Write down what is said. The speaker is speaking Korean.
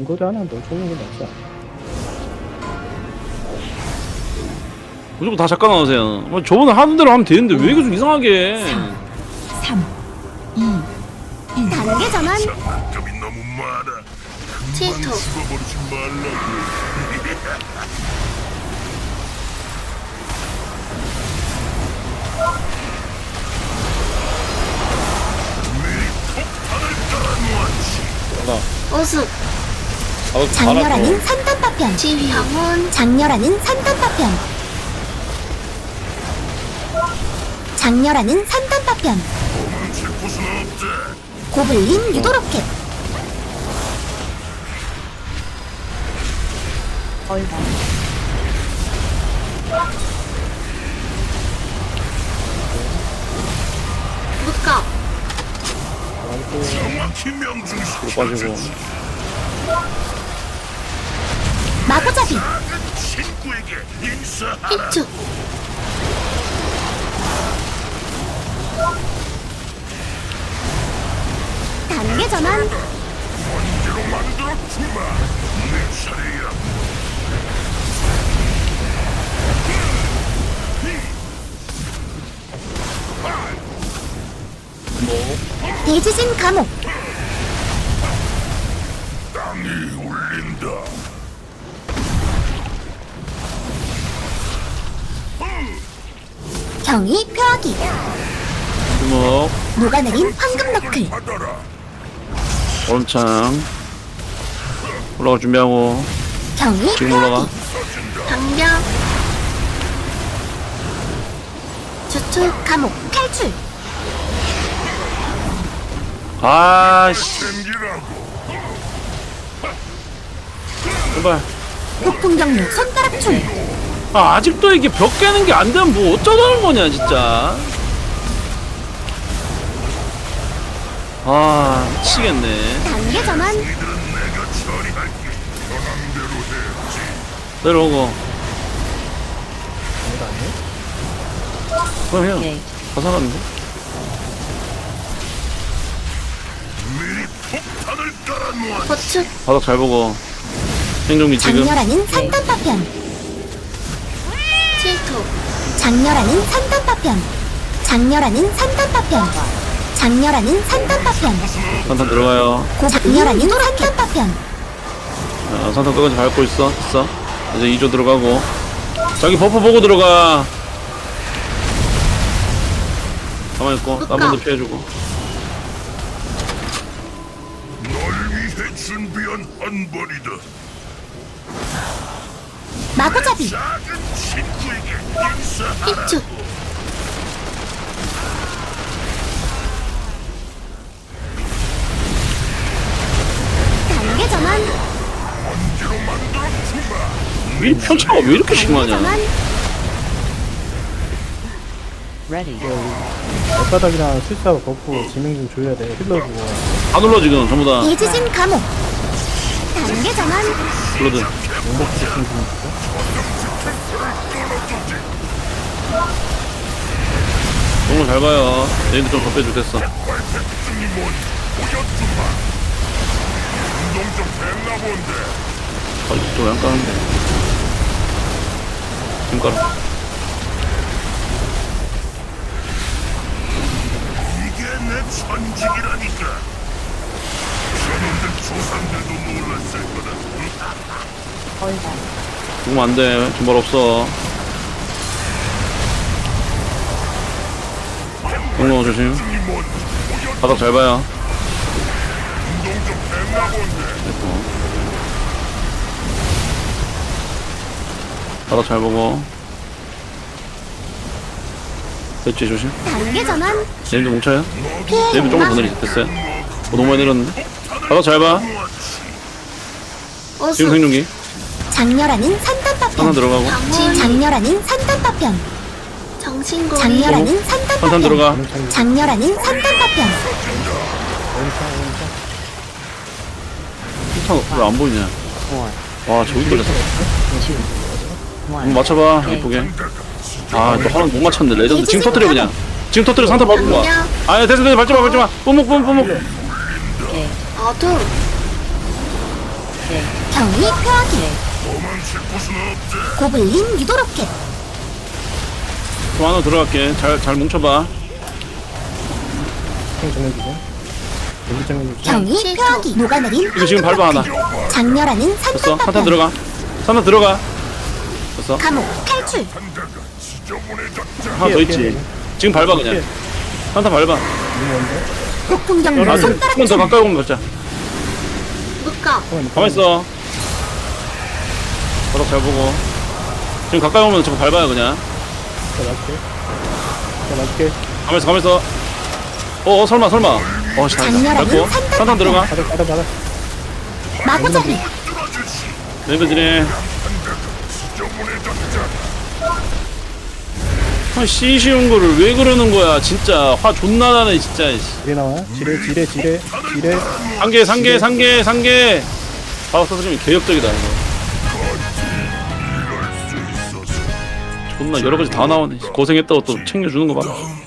인거리 하나 넣어주는 게 낫지 않아? 무조건 다 작가 나오세요. 뭐 저번에 하는 대로 하면 되는데 왜 계속 이상하게? 해? 3, 2, 1. 단계 전환 장점이 너무 많아. 칠토 죽어버리지 말라고. 아, 장렬하는 산단파편. 지휘 방문 장렬하는 산단파편. 장렬하는 산단파편. 고블린 유도로켓. 묵갑 정확히 명중시켜. 빠지고. 마구잡이. 친구에게 인사하라. 희축 단계 전환. 번개로 만들어 주마. 내 차례야. 대지진 감옥. 경이 표하기. 주먹, 녹아내린 황금 너클. 얼음창. 올라갈 준비하고. 경이 지금 올라가. 방벽 주축 감옥 탈출. 아씨. 제발. 폭풍 경로 손가락춤. 아, 아직도 이게 벽 깨는 게 안 되면 뭐 어쩌자는 거냐, 진짜. 아, 미치겠네. 단계 전환. 이들은 내가 처리할게. 현황대로 해야지. 내려오고. 그럼 해요. 네. 다 살았는데? 미리 폭탄을 깔아놓아. 보축 바닥 잘 보고. 행정비 지금. 장렬하는 산단파편. 칠토 장렬하는 산단 파편. 장렬하는 산단 파편. 장렬하는 산단 파편. 산탄 들어가요. 장렬하는 산단 파편. 자, 산탄 끝까지 밟고 있어. 됐어. 이제 2조 들어가고. 자기 버프 보고 들어가. 가만히 있고. 딴 분도 피해주고. 널 위해 준비한 한 번이다. 마구잡이. 작은 친구에게 인사하라. 희축 단계 전환. 번개로 만들어 주마. 이 편차가 왜 이렇게 심하냐. 전환. 엇바닥이랑 실수하고 버프 지명 좀 줘야 돼. 힐러 주고. 다 눌러, 지금. 전부 다. 대지진 감옥. 단계 전환. 블러드. 용복 지금 좀 정말 잘 봐요. 얘네들 좀 했나 본데. 아, 또왜안 까는데. 지금 깔아. 이게 내 천직이라니까. 저놈들 조상들도 놀랐을 거다. 죽으면 안 돼. 정말 없어. 공룡 조심. 바닥 잘 봐요. 바닥 잘 보고. 됐지, 조심. 단계 전환. 얘네들 뭉쳐요. 얘네들 조금 더. 내리, 됐어요. 어, 너무 많이 내렸는데? 바닥 잘 봐. 지금 어수 생존기. 장렬하는 하나 산단파편. 들어가고. 방문 장렬하는 산단파편. 정신고리 장렬하는 한탄 산단파편. 들어가. 장렬하는 산단파편. 한탄 왜안 보이냐? 와, 저기 걸렸어. 한번 맞춰봐, 이쁘게. 아, 또 하나 못 맞췄네. 레전드. 지금 터뜨려, 그냥. 지금 터뜨려, 산타 밟은 거야. 아, 됐어, 됐어. 밟지 마, 밟지 마. 뿜목, 뿜목, 뿜목. 어둠 경이 표하기. 고블린 유도로켓 또 하나 들어갈게. 잘 잘 뭉쳐봐. 형 정해주고 여기 정해주고 경이. 표하기. 녹아내린 이거 지금 밟아 하나. 장렬하는 됐어. 산탄 산탄 들어가. 산탄 들어가. 됐어. 감옥 탈출. 하나 더 있지. 지금 밟아 그냥. 산탄 밟아. 폭풍 경로 아, 손가락 좀더 가까이 오면 밟자. 묶어. 가만 있어 바닥 잘 보고. 지금 가까이 오면 저거 밟아요 그냥. 자 맞게. 자 맞게. 가만 있어 가만 있어 어, 어 설마 설마. 어 잘, 장렬하는 밟고. 산탄 산탄 들어가. 받아 받아 받아 마구잡이. 네이버들이 아 씨 쉬운 거를 왜 그러는 거야. 진짜. 화 존나 나네 진짜 지뢰 나와. 지뢰 지뢰 지뢰 지뢰. 상계 상계 상계 상계. 바닥 서스면 개역적이다 이거 존나 여러 가지 다 나오네 고생했다고 또 챙겨주는 거 봐.